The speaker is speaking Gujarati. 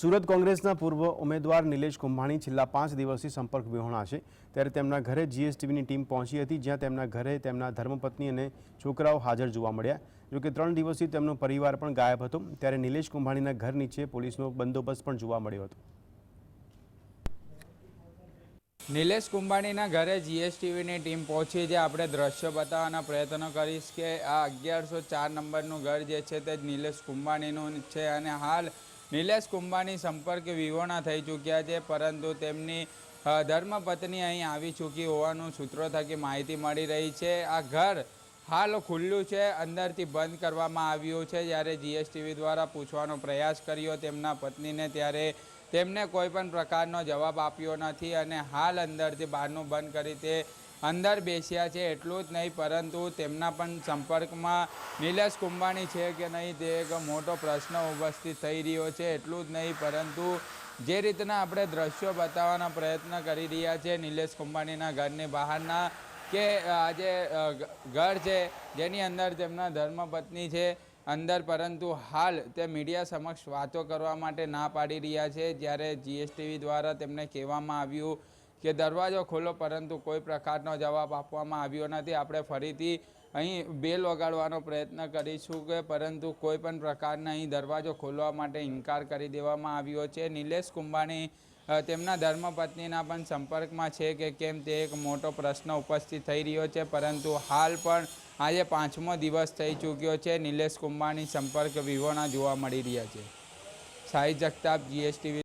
સુરત કોંગ્રેસના પૂર્વ ઉમેદવાર નિલેશ કુંભાણી છેલ્લા પાંચ દિવસથી સંપર્ક વિહોણા છે ત્યારે તેમના ઘરે જીએસટીવીની ટીમ પહોંચી હતી, જ્યાં તેમના ઘરે તેમના ધર્મપત્ની અને છોકરાઓ હાજર જોવા મળ્યા. જોકે ત્રણ દિવસથી તેમનો પરિવાર પણ ગાયબ હતો. ત્યારે નિલેશ કુંભાણીના ઘર નીચે પોલીસનો બંદોબસ્ત પણ જોવા મળ્યો હતો. નિલેશ કુંભાણીના ઘરે જીએસટીવીની ટીમ પહોંચી, જે આપણે દ્રશ્ય બતાવવાના પ્રયત્નો કરીશ કે આ અગિયારસો ચાર નંબરનું ઘર જે છે તે નિલેશ કુંભાણીનું છે. અને હાલ નિલેશ કુંભાની સંપર્ક વિહોણા થઈ ચૂક્યા છે, પરંતુ તેમની ધર્મપત્ની અહીં આવી ચૂકી હોવાનું સૂત્રો થકી માહિતી મળી રહી છે. આ ઘર હાલ ખુલ્લું છે, અંદરથી બંધ કરવામાં આવ્યું છે. જ્યારે જીએસટીવી દ્વારા પૂછવાનો પ્રયાસ કર્યો, તેમના પત્નીને ત્યારે તેમને કોઈ પણ પ્રકારનો જવાબ આપ્યો નથી અને હાલ અંદરથી બહારનું બંધ કરી તે અંદર બેસ્યા છે એટલું જ નહીં, પરંતુ તેમના પણ સંપર્કમાં નિલેશ કુંભાણી છે કે નહીં તે એક મોટો પ્રશ્ન ઉપસ્થિત થઈ રહ્યો છે, એટલું જ નહીં, પરંતુ જે રીતના આપણે દ્રશ્યો બતાવવાના પ્રયત્ન કરી રહ્યા છે નિલેશ કુંભાણીના ઘરની બહારના કે આજે ઘર છે જેની અંદર તેમના ધર્મપત્ની છે, અંદર પરંતુ હાલ તે મીડિયા સમક્ષ વાતો કરવા માટે ના પાડી રહ્યા છે, જ્યારે જીએસટીવી દ્વારા તેમને કહેવામાં આવ્યું કે દરવાજો ખોલો, પરંતુ કોઈ પ્રકારનો જવાબ આપવામાં આવ્યો નથી. આપણે ફરીથી અહીં બેલ વગાડવાનો પ્રયત્ન કરીશું કે પરંતુ કોઈ પણ પ્રકારના અહીં દરવાજો ખોલવા માટે ઇનકાર કરી દેવામાં આવ્યો છે. નિલેશ કુંભાણી તેમના ધર્મપત્નીના પણ સંપર્કમાં છે કે કેમ તે એક મોટો પ્રશ્ન ઉપસ્થિત થઈ રહ્યો છે, પરંતુ હાલ પણ આજે પાંચમો દિવસ થઈ ચૂક્યો છે. નિલેશ કુંભાણી સંપર્ક વિહોણા જોવા મળી રહ્યા છે. સાહિદ જગતાપ, જીએસટીવી